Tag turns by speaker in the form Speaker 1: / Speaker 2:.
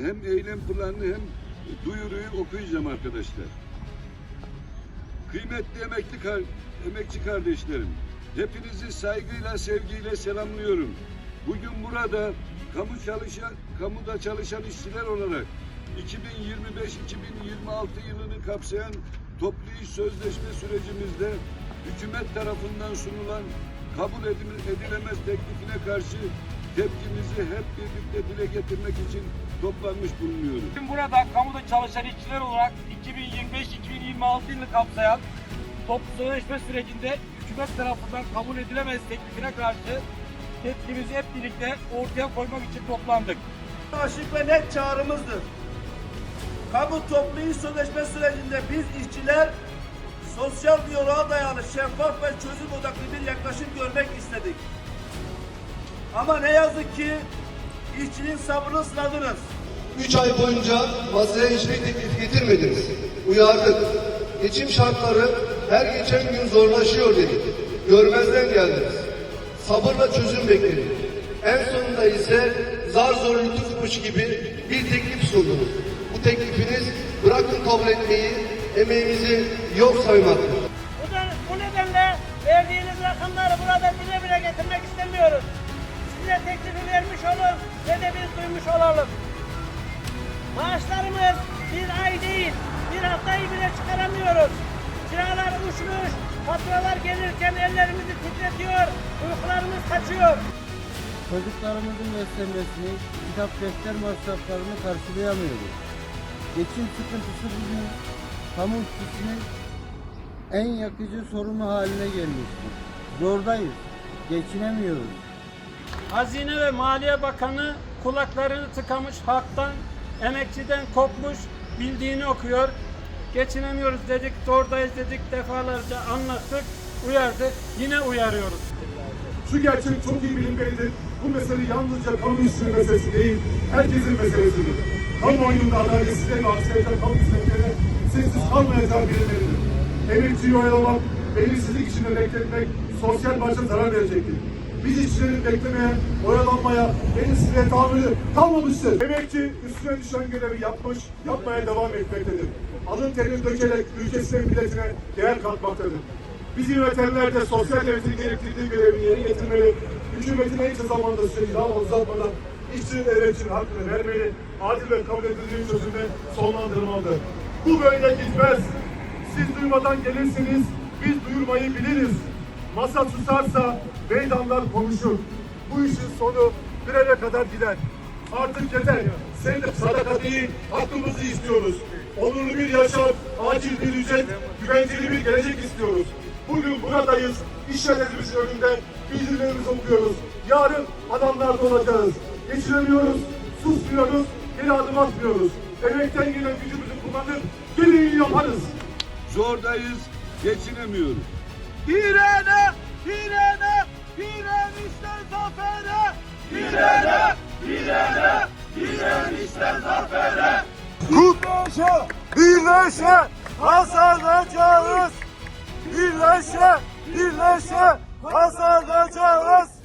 Speaker 1: hem eylem planını hem duyuruyu okuyacağım arkadaşlar. Kıymetli emekli kar- emekçi kardeşlerim, hepinizi saygıyla, sevgiyle selamlıyorum. Bugün burada kamu çalışan, kamuda çalışan işçiler olarak 2025-2026 yılını kapsayan toplu iş sözleşme sürecimizde hükümet tarafından sunulan kabul edil- edilemez teklifine karşı tepkimizi hep birlikte dile getirmek için toplanmış bulunuyoruz.
Speaker 2: Bugün burada kamuda çalışan işçiler olarak 2025-2026 yılını kapsayan toplu sözleşme sürecinde hükümet tarafından kabul edilemez teklifine karşı tepkimizi hep birlikte ortaya koymak için toplandık.
Speaker 3: Açık ve net çağrımızdır. Kamu toplu iş sözleşme sürecinde biz işçiler sosyal diyaloğa dayalı şeffaf ve çözüm odaklı bir yaklaşım görmek istedik. Ama ne yazık ki işçinin sabrını sınadınız.
Speaker 4: Üç ay boyunca masaya hiçbir teklif getirmediniz. Uyardık. Geçim şartları her geçen gün zorlaşıyor dedik. Görmezden geldiniz. Sabırla çözüm bekledik. En sonunda ise zar zor lütufmuş gibi bir teklif sundunuz. Bu teklifiniz bırakın kabul etmeyi, emeğimizi yok saymaktır.
Speaker 5: Bu nedenle verdiğiniz rakamları burada dile bile getirmek istemiyoruz. Size teklifi vermiş olun ve de biz duymuş olalım. Maaşlarımız bir ay değil, bir haftayı bile çıkaramıyoruz. Kiralar uçmuş, faturalar gelirken ellerimizi titretiyor, uykularımız kaçıyor.
Speaker 6: Çocuklarımızın beslenmesini, kitap defter masraflarını karşılayamıyoruz. Geçim sıkıntısı bugün kamu işçisinin en yakıcı sorunu haline gelmiştir. Zordayız, geçinemiyoruz.
Speaker 2: Hazine ve Maliye Bakanı kulaklarını tıkamış halktan, emekçiden kopmuş, bildiğini okuyor. Geçinemiyoruz dedik, zordayız dedik, defalarca anlattık, uyardık, yine uyarıyoruz.
Speaker 7: Şu gerçek çok iyi bilinmelidir. Bu mesele yalnızca kamu işçinin meselesi değil, herkesin meselesidir. Kamuoyunda adaletsizliğe ve aksiyete kamu hizmetlerine sessiz kalmayacağı bilinmelidir. Emekçiyi oyalamak, belirsizlik içinde bekletmek sosyal başa zarar verecektir. Biz işçilerin beklemeye, oyalanmaya, belirsizliğe tahammülü kalmamıştır. Emekçi üstüne düşen görevi yapmış, yapmaya devam etmektedir. Alın terini dökerek ülkesine, milletine değer katmaktadır. Bizi yönetenler de sosyal devletin gerektirdiği görevini yerine getirmeli. Hükümetin en kısa zamanda süreci daha uzatmadan işçinin emekçinin hakkını vermeli. Adil ve kabul edildiği çözümde sonlandırmalıdır. Bu böyle gitmez. Siz duymadan gelirsiniz, biz duyurmayı biliriz. Masa susarsa meydanlar konuşur. Bu işin sonu bir eve kadar gider. Artık yeter. Senin sadaka değil, hakkımızı istiyoruz. Onurlu bir yaşam, acil bir ücret, güvenceli bir gelecek istiyoruz. Bugün buradayız, iş yerlerimizin önünde bildirilerimizi okuyoruz. Yarın adamlarda olacağız. Geçiremiyoruz, susmuyoruz, geri adım atmıyoruz. Emekten gelen gücümüzü kullanır, gereğini yaparız.
Speaker 1: Zordayız, geçinemiyoruz.
Speaker 3: Direne, direne, direnişten zafere. Direne, direne, direnişten zafere.
Speaker 7: Birleşe, birleşe kazanacağız. Birleşe, birleşe kazanacağız.